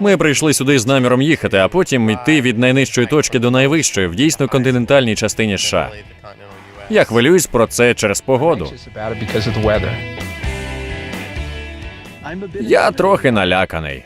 Ми прийшли сюди з наміром їхати, а потім йти від найнижчої точки до найвищої в дійсно континентальній частині США. Я хвилююсь про це через погоду. Я трохи наляканий.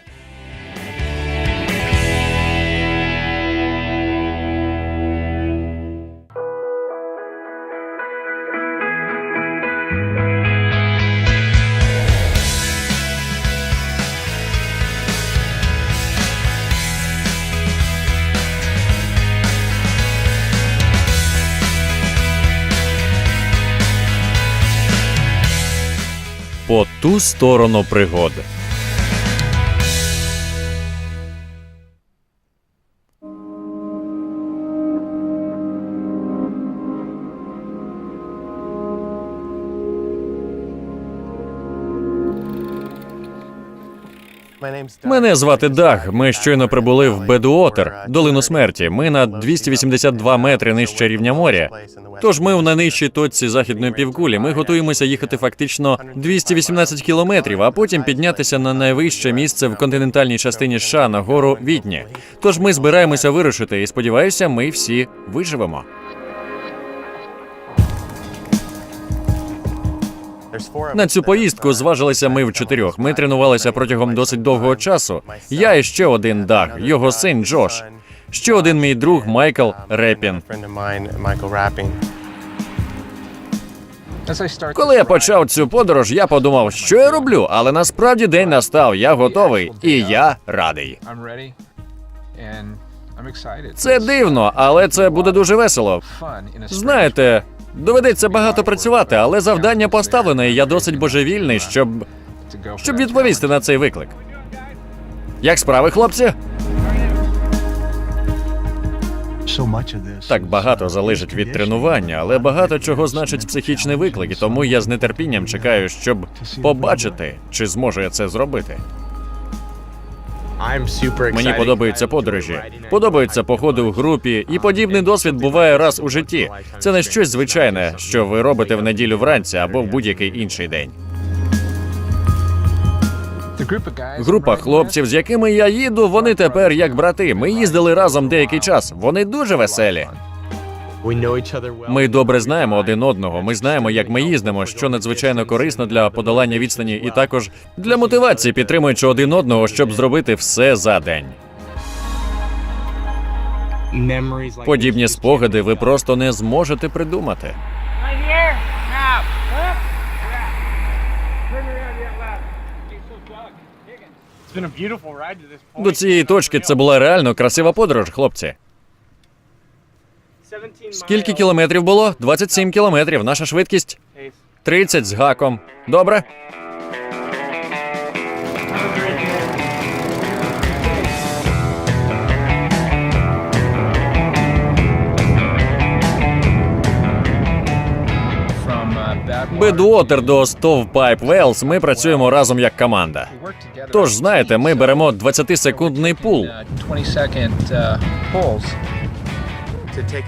По ту сторону пригод. Мене звати Даг. Ми щойно прибули в Бедуотер, долину смерті. Ми на 282 метри нижче рівня моря. Тож ми в найнижчій точці західної півкулі. Ми готуємося їхати фактично 218 кілометрів, а потім піднятися на найвище місце в континентальній частині США на гору Відні. Тож ми збираємося вирушити, і сподіваюся, ми всі виживемо. На цю поїздку зважилися ми в чотирьох. Ми тренувалися протягом досить довгого часу. Я і ще один Даг, його син Джош. Ще один мій друг Майкл Репін. Коли я почав цю подорож, я подумав, що я роблю, але насправді день настав. Я готовий, і я радий. Це дивно, але це буде дуже весело. Знаєте, доведеться багато працювати, але завдання поставлене, і я досить божевільний, щоб щоб відповісти на цей виклик. Як справи, хлопці? Так багато залежить від тренування, але багато чого значить психічний виклик, і тому я з нетерпінням чекаю, щоб побачити, чи зможу я це зробити. Мені подобаються подорожі, подобаються походи у групі, і подібний досвід буває раз у житті. Це не щось звичайне, що ви робите в неділю вранці або в будь-який інший день. Група хлопців, з якими я їду, вони тепер як брати. Ми їздили разом деякий час. Вони дуже веселі. Ми добре знаємо один одного. Ми знаємо, як ми їздимо, що надзвичайно корисно для подолання відстані, і також для мотивації, підтримуючи один одного, щоб зробити все за день. Подібні спогади ви просто не зможете придумати. До цієї точки це була реально красива подорож, хлопці. 17 Скільки кілометрів було? 27 кілометрів. Наша швидкість Pace. 30 з гаком. Добре? Бедуотер до Стовпайп Велс ми працюємо разом як команда. Тож, знаєте, ми беремо 20-секундний пул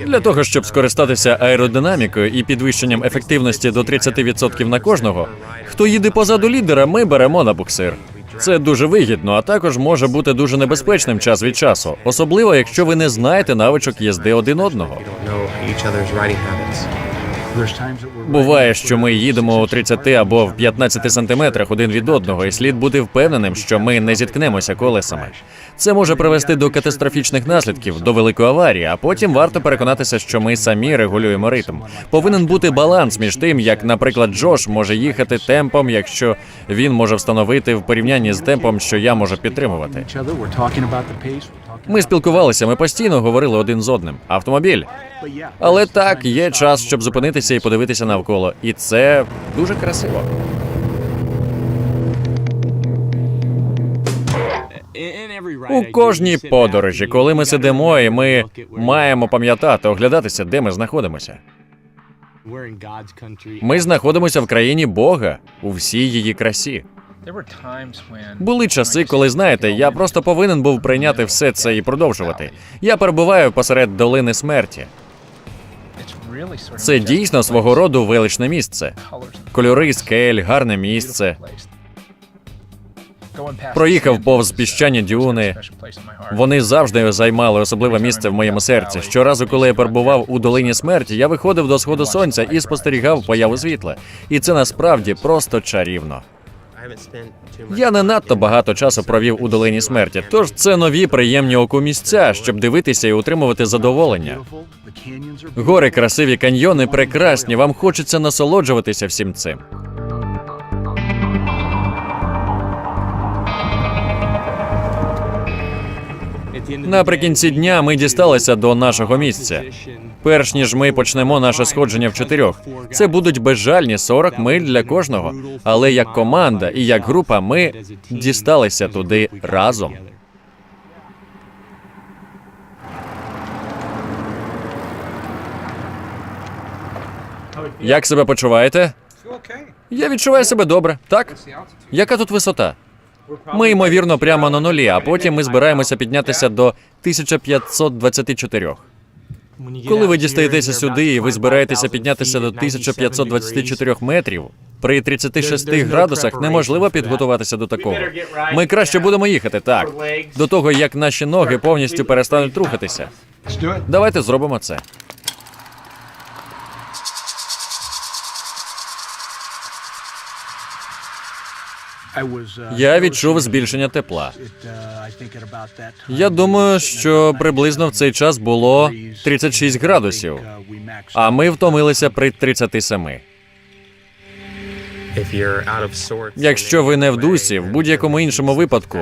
для того, щоб скористатися аеродинамікою і підвищенням ефективності до 30% на кожного. Хто їде позаду лідера, ми беремо на буксир. Це дуже вигідно, а також може бути дуже небезпечним час від часу, особливо якщо ви не знаєте навичок їзди один одного. Буває, що ми їдемо у 30 або в 15 сантиметрах один від одного, і слід бути впевненим, що ми не зіткнемося колесами. Це може привести до катастрофічних наслідків, до великої аварії, а потім варто переконатися, що ми самі регулюємо ритм. Повинен бути баланс між тим, як, наприклад, Джош може їхати темпом, якщо він може встановити в порівнянні з темпом, що я можу підтримувати. Ми спілкувалися, ми постійно говорили один з одним. Автомобіль. Але так, є час, щоб зупинитися і подивитися навколо. І це дуже красиво. У кожній подорожі, коли ми сидимо, і ми маємо пам'ятати, оглядатися, де ми знаходимося. Ми знаходимося в країні Бога у всій її красі. Були часи, коли знаєте, я просто повинен був прийняти все це і продовжувати. Я перебуваю посеред долини смерті. Це дійсно свого роду величне місце. Кольори скель, гарне місце. Проїхав повз піщані дюни. Вони завжди займали особливе місце в моєму серці. Щоразу, коли я перебував у долині смерті, я виходив до сходу сонця і спостерігав появу світла. І це насправді просто чарівно. Я не надто багато часу провів у долині смерті, тож це нові приємні оку місця, щоб дивитися і утримувати задоволення. Гори, красиві каньйони, прекрасні. Вам хочеться насолоджуватися всім цим. Наприкінці дня ми дісталися до нашого місця. Перш ніж ми почнемо наше сходження в чотирьох, це будуть безжальні 40 миль для кожного. Але як команда і як група ми дісталися туди разом. Як себе почуваєте? Я відчуваю себе добре. Так? Яка тут висота? Ми, ймовірно, прямо на нулі, а потім ми збираємося піднятися до 1524. Коли ви дістаєтеся сюди і ви збираєтеся піднятися до 1524 метрів, при 36 градусах неможливо підготуватися до такого. Ми краще будемо їхати, так. До того, як наші ноги повністю перестануть рухатися. Давайте зробимо це. Я відчув збільшення тепла. uh, Я думаю, що приблизно в цей час було 36 градусів, uh, а ми втомилися при 37. Якщо ви не в дусі, в будь-якому іншому випадку,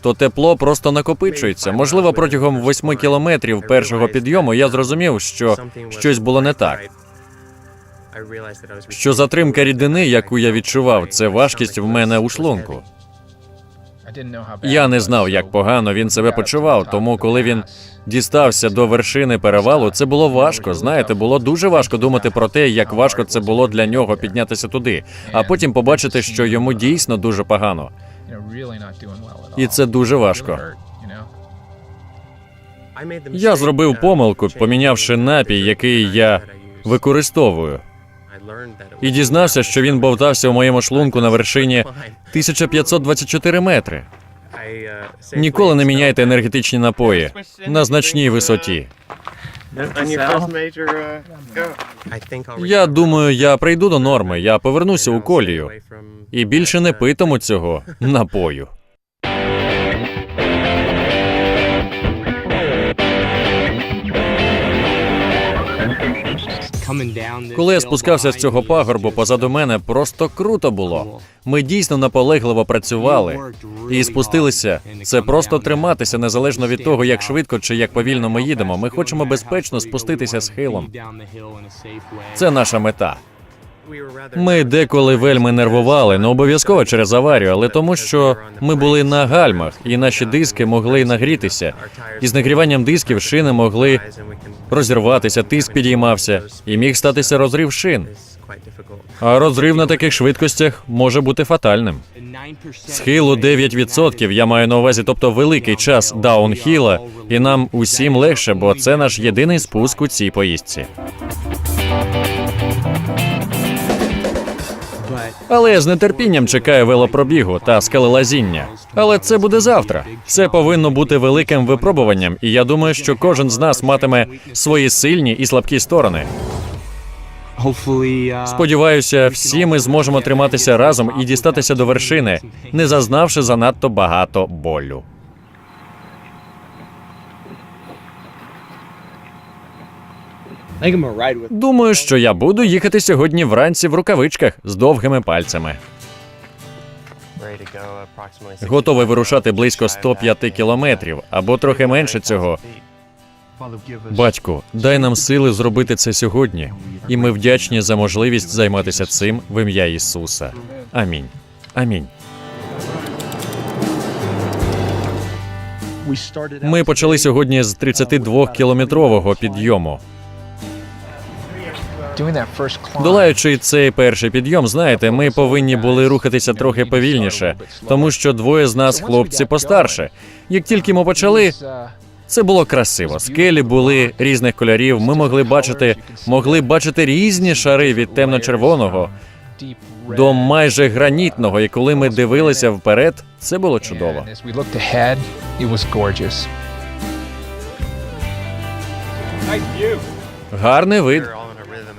То тепло просто накопичується. Можливо, протягом 8 кілометрів першого підйому я зрозумів, що щось було не так. Що затримка рідини, яку я відчував, це важкість в мене у шлунку. Я не знав, як погано він себе почував, тому коли він дістався до вершини перевалу, це було важко. Знаєте, було дуже важко думати про те, як важко це було для нього піднятися туди, а потім побачити, що йому дійсно дуже погано. І це дуже важко. Я зробив помилку, помінявши напій, який я використовую, і дізнався, що він бовтався у моєму шлунку на вершині 1524 метри. Ніколи не міняйте енергетичні напої на значній висоті. Я думаю, я прийду до норми, я повернуся у колію і більше не питиму цього напою. Коли я спускався з цього пагорбу, позаду мене просто круто було. Ми дійсно наполегливо працювали і спустилися. Це просто триматися незалежно від того, як швидко чи як повільно ми їдемо. Ми хочемо безпечно спуститися схилом. Це наша мета. Ми деколи вельми нервували, не обов'язково через аварію, але тому, що ми були на гальмах, і наші диски могли нагрітися. І з нагріванням дисків шини могли розірватися, тиск підіймався, і міг статися розрив шин. А розрив на таких швидкостях може бути фатальним. Схилу 9% я маю на увазі, тобто великий час даунхіла, і нам усім легше, бо це наш єдиний спуск у цій поїздці. Але я з нетерпінням чекаю велопробігу та скелелазіння. Але це буде завтра. Це повинно бути великим випробуванням, і я думаю, що кожен з нас матиме свої сильні і слабкі сторони. Сподіваюся, всі ми зможемо триматися разом і дістатися до вершини, не зазнавши занадто багато болю. Думаю, що я буду їхати сьогодні вранці в рукавичках з довгими пальцями. Готовий вирушати близько 105 кілометрів або трохи менше цього. Батьку, дай нам сили зробити це сьогодні, і ми вдячні за можливість займатися цим в ім'я Ісуса. Амінь. Амінь. Ми почали сьогодні з 32-кілометрового підйому. Долаючи цей перший підйом, знаєте, ми повинні були рухатися трохи повільніше, тому що двоє з нас хлопці постарше. Як тільки ми почали, це було красиво. Скелі були різних кольорів. Ми могли бачити, могли бачити різні шари від темно-червоного до майже гранітного, і коли ми дивилися вперед, це було чудово. Гарний вид.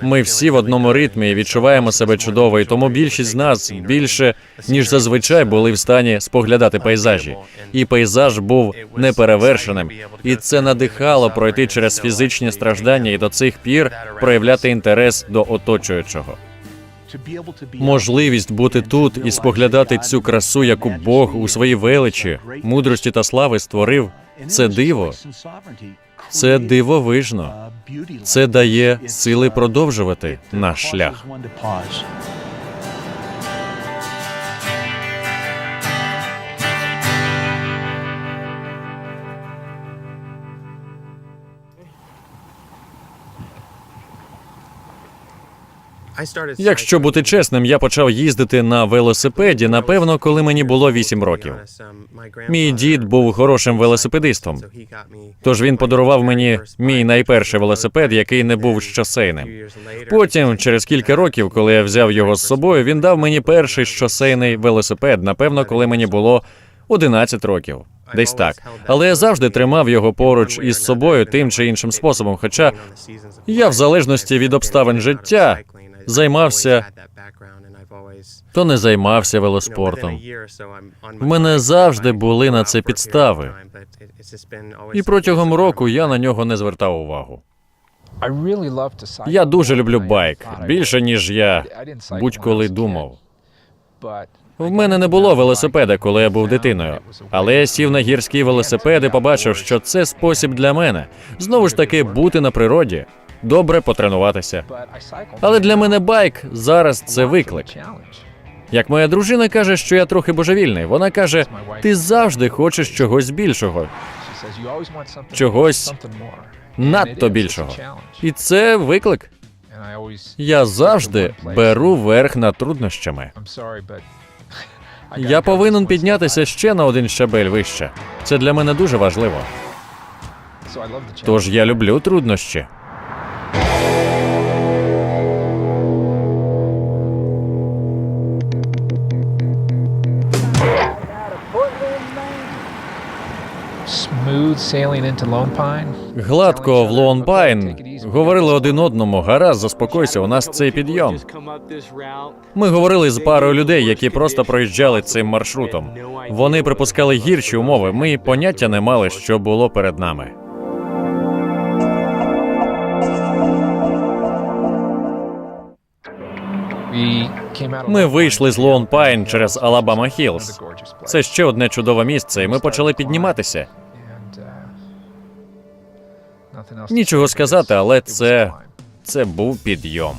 Ми всі в одному ритмі і відчуваємо себе чудово, і тому більшість з нас більше ніж зазвичай були в стані споглядати пейзажі. І пейзаж був неперевершеним, і це надихало пройти через фізичні страждання і до цих пір проявляти інтерес до оточуючого. Можливість бути тут і споглядати цю красу, яку Бог у своїй величі, мудрості та слави створив. Це диво, це дивовижно. Це дає сили продовжувати наш шлях. Якщо бути чесним, я почав їздити на велосипеді, напевно, коли мені було 8 років. Мій дід був хорошим велосипедистом, тож він подарував мені мій найперший велосипед, який не був шосейним. Потім, через кілька років, коли я взяв його з собою, він дав мені перший шосейний велосипед, напевно, коли мені було 11 років. Десь так. Але я завжди тримав його поруч із собою тим чи іншим способом. Хоча я, в залежності від обставин життя, займався то не займався велоспортом. В мене завжди були на це підстави. І протягом року я на нього не звертав увагу. Я дуже люблю байк більше ніж я будь-коли думав. В мене не було велосипеда, коли я був дитиною. Але я сів на гірський велосипед і побачив, що це спосіб для мене знову ж таки бути на природі, добре потренуватися. Але для мене байк зараз це виклик. Як моя дружина каже, що я трохи божевільний, вона каже: ти завжди хочеш чогось більшого, Чогось надто більшого. І це виклик. Я завжди беру верх над труднощами. Я повинен піднятися ще на один щабель вище. Це для мене дуже важливо. Тож я люблю труднощі. Гладко в Лоунпайн говорили один одному, гаразд, заспокойся, у нас цей підйом. Ми говорили з парою людей, які просто проїжджали цим маршрутом. Вони припускали гірші умови. Ми поняття не мали, що було перед нами. Ми вийшли з Лоун Пайн через Алабама Хілз. Це ще одне чудове місце, і ми почали підніматися. Нічого сказати, але це це був підйом.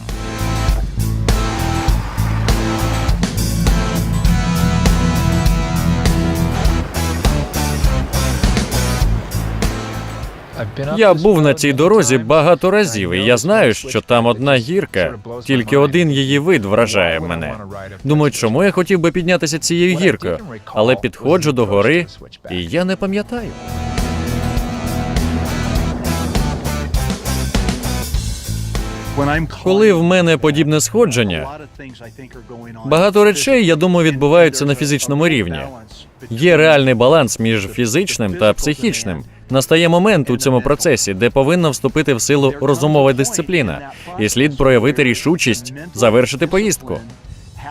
Я був на цій дорозі багато разів, і я знаю, що там одна гірка, тільки один її вид вражає мене. Думаю, чому я хотів би піднятися цією гіркою, але підходжу до гори, і я не пам'ятаю. Коли в мене подібне сходження, багато речей, я думаю, відбуваються на фізичному рівні. Є реальний баланс між фізичним та психічним. Настає момент у цьому процесі, де повинна вступити в силу розумова дисципліна, і слід проявити рішучість завершити поїздку.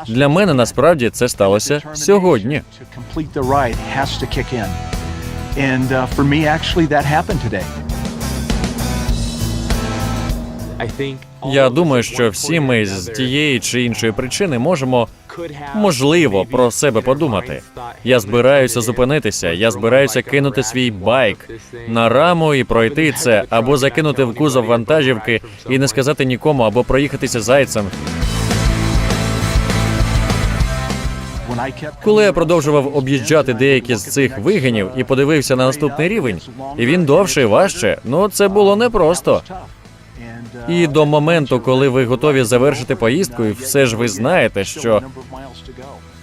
Для мене насправді це сталося сьогодні. And uh, for me, actually, that happened today. Я думаю, що всі ми з тієї чи іншої причини можемо можливо про себе подумати. Я збираюся зупинитися, я збираюся кинути свій байк на раму і пройти це, або закинути в кузов вантажівки і не сказати нікому, або проїхатися зайцем. Коли я продовжував об'їжджати деякі з цих вигинів і подивився на наступний рівень, і він довше важче, ну це було непросто. І до моменту, коли ви готові завершити поїздку, і все ж ви знаєте, що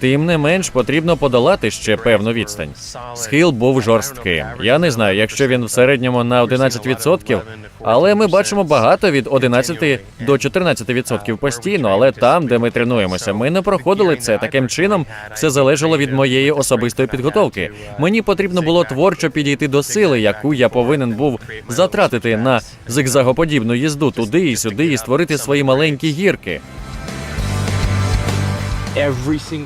Тим не менш потрібно подолати ще певну відстань. Схил був жорстким. Я не знаю, якщо він в середньому на 11%, але ми бачимо багато від 11 до 14% постійно. Але там, де ми тренуємося, ми не проходили це. Таким чином, все залежало від моєї особистої підготовки. Мені потрібно було творчо підійти до сили, яку я повинен був затратити на зигзагоподібну їзду туди і сюди і створити свої маленькі гірки.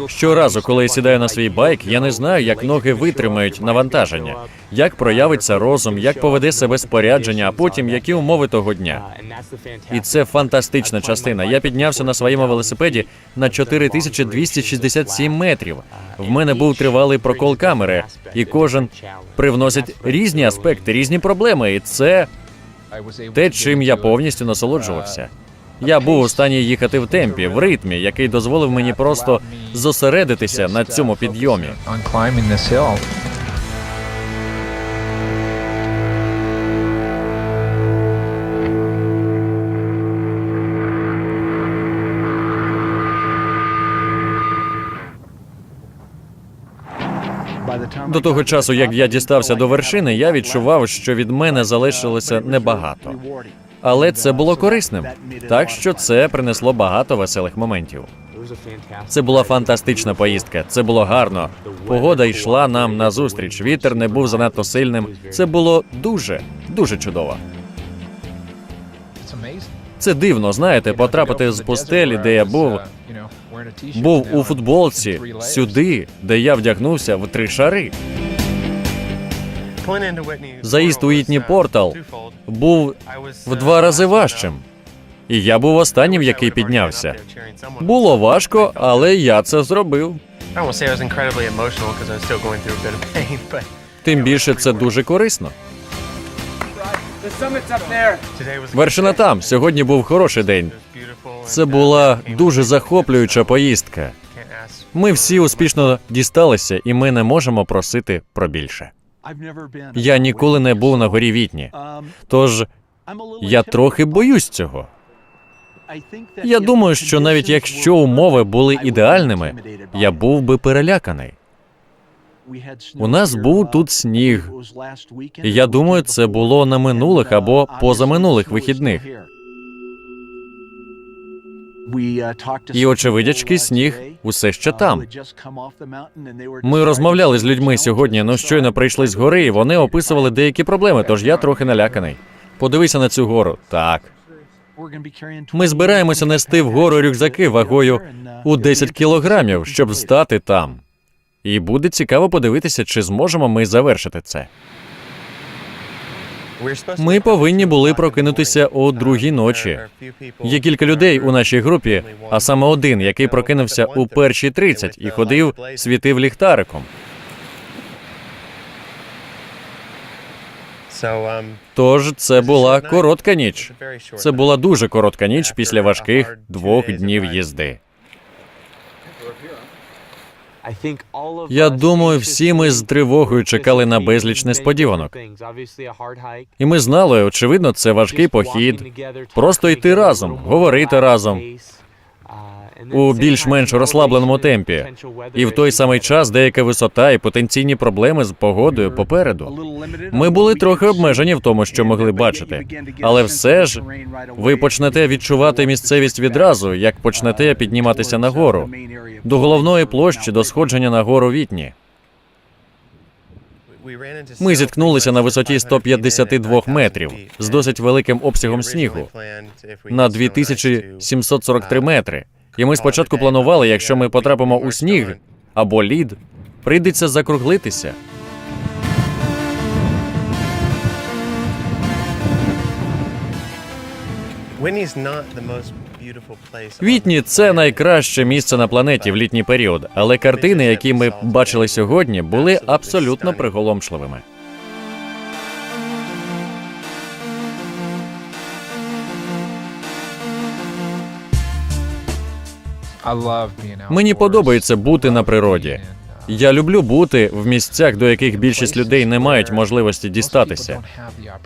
Щоразу, коли я сідаю на свій байк, я не знаю, як ноги витримають навантаження, як проявиться розум, як поведе себе спорядження, а потім які умови того дня. І це фантастична частина. Я піднявся на своєму велосипеді на 4267 метрів. В мене був тривалий прокол камери, і кожен привносить різні аспекти, різні проблеми. І це те, чим я повністю насолоджувався. Я був у стані їхати в темпі, в ритмі, який дозволив мені просто зосередитися на цьому підйомі. До того часу, як я дістався до вершини, я відчував, що від мене залишилося небагато. Але це було корисним, так що це принесло багато веселих моментів. Це була фантастична поїздка. Це було гарно. Погода йшла нам на зустріч. Вітер не був занадто сильним. Це було дуже, дуже чудово. Це дивно, знаєте, потрапити з пустелі, де я був, був у футболці, сюди, де я вдягнувся в три шари. Заїзд у Їтні Портал Був в два рази важчим. І я був останнім, який піднявся. Було важко, але я це зробив. Тим більше це дуже корисно. Вершина там. Сьогодні був хороший день. Це була дуже захоплююча поїздка. Ми всі успішно дісталися, і ми не можемо просити про більше. Я ніколи не був на горі Вітні. Um, Тож я трохи боюсь цього. Я думаю, що навіть якщо умови були ідеальними, я був би переляканий. У нас був uh, тут сніг. я думаю, це було на минулих uh, або позаминулих вихідних. here. We, uh, talked to І очевидячки, uh, сніг усе ще uh, там. Ми розмовляли з людьми сьогодні, ну щойно прийшли з гори, і вони описували деякі проблеми, тож я трохи наляканий. Подивися на цю гору. Так. Ми збираємося нести вгору рюкзаки вагою у 10 кілограмів, щоб стати там. І буде цікаво подивитися, чи зможемо ми завершити це. Ми повинні були прокинутися о другій ночі. Є кілька людей у нашій групі, а саме один, який прокинувся у першій 30 і ходив, світив ліхтариком. Тож це була коротка ніч. Це була дуже коротка ніч після важких двох днів їзди. Я думаю, всі ми з тривогою чекали на безліч несподіванок. І ми знали, очевидно, це важкий похід. Просто йти разом, говорити разом у більш-менш розслабленому темпі. І в той самий час деяка висота і потенційні проблеми з погодою попереду. Ми були трохи обмежені в тому, що могли бачити. Але все ж ви почнете відчувати місцевість відразу, як почнете підніматися нагору до головної площі, до сходження на гору Вітні. Ми зіткнулися на висоті 152 метрів з досить великим обсягом снігу на 2743 метри. І ми спочатку планували, якщо ми потрапимо у сніг або лід, прийдеться закруглитися. Вітні це найкраще місце на планеті в літній період, але картини, які ми бачили сьогодні, були абсолютно приголомшливими. Мені подобається бути на природі. Я люблю бути в місцях, до яких більшість людей не мають можливості дістатися.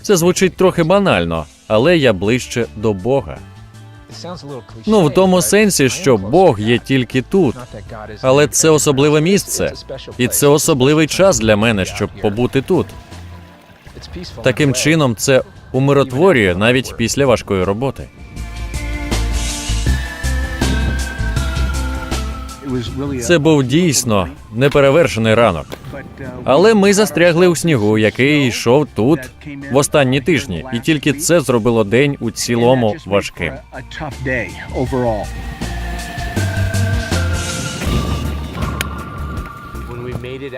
Це звучить трохи банально, але я ближче до Бога. Ну, в тому сенсі, що Бог є тільки тут. Але це особливе місце, і це особливий час для мене, щоб побути тут. Таким чином, це умиротворює навіть після важкої роботи. Це був дійсно неперевершений ранок. Але ми застрягли у снігу, який йшов тут в останні тижні, і тільки це зробило день у цілому важким.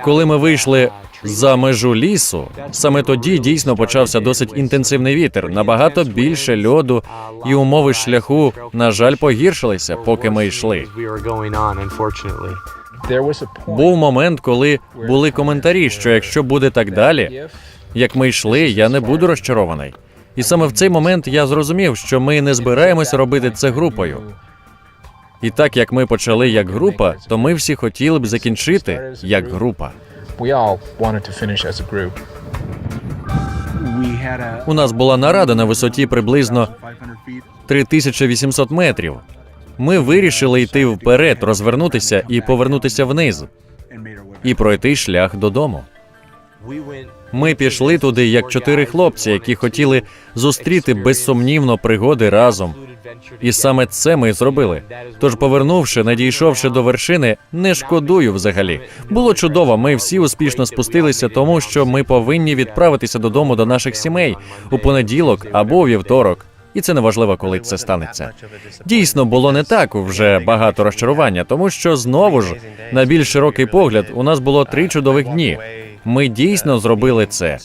Коли ми вийшли за межу лісу, саме тоді дійсно почався досить інтенсивний вітер, набагато більше льоду, і умови шляху, на жаль, погіршилися, поки ми йшли. Був момент, коли були коментарі, що якщо буде так далі, як ми йшли, я не буду розчарований. І саме в цей момент я зрозумів, що ми не збираємося робити це групою. І так як ми почали як група, то ми всі хотіли б закінчити як група. We all wanted to finish as a group. We had a У нас була нарада на висоті приблизно 500 feet 3800 метрів. Ми вирішили йти вперед, розвернутися і повернутися вниз, і пройти шлях додому. Ми пішли туди як чотири хлопці, які хотіли зустріти безсумнівно пригоди разом. І саме це ми і зробили. Тож, повернувши, надійшовши до вершини, не шкодую взагалі. Було чудово. Ми всі успішно спустилися, тому що ми повинні відправитися додому до наших сімей у понеділок або у вівторок. І це неважливо, коли це станеться. Дійсно, було не так вже багато розчарування, тому що знову ж на більш широкий погляд у нас було три чудових дні. Ми дійсно зробили це.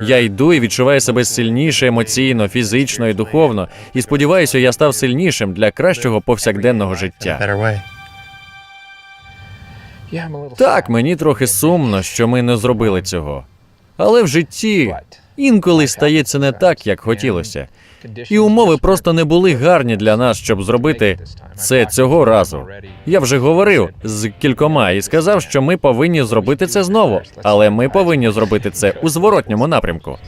Я йду і відчуваю себе сильніше емоційно, фізично і духовно. І сподіваюся, я став сильнішим для кращого повсякденного життя. Так, мені трохи сумно, що ми не зробили цього. Але в житті інколи стається не так, як хотілося. І умови просто не були гарні для нас, щоб зробити це цього разу. Я вже говорив з кількома і сказав, що ми повинні зробити це знову, але ми повинні зробити це у зворотньому напрямку.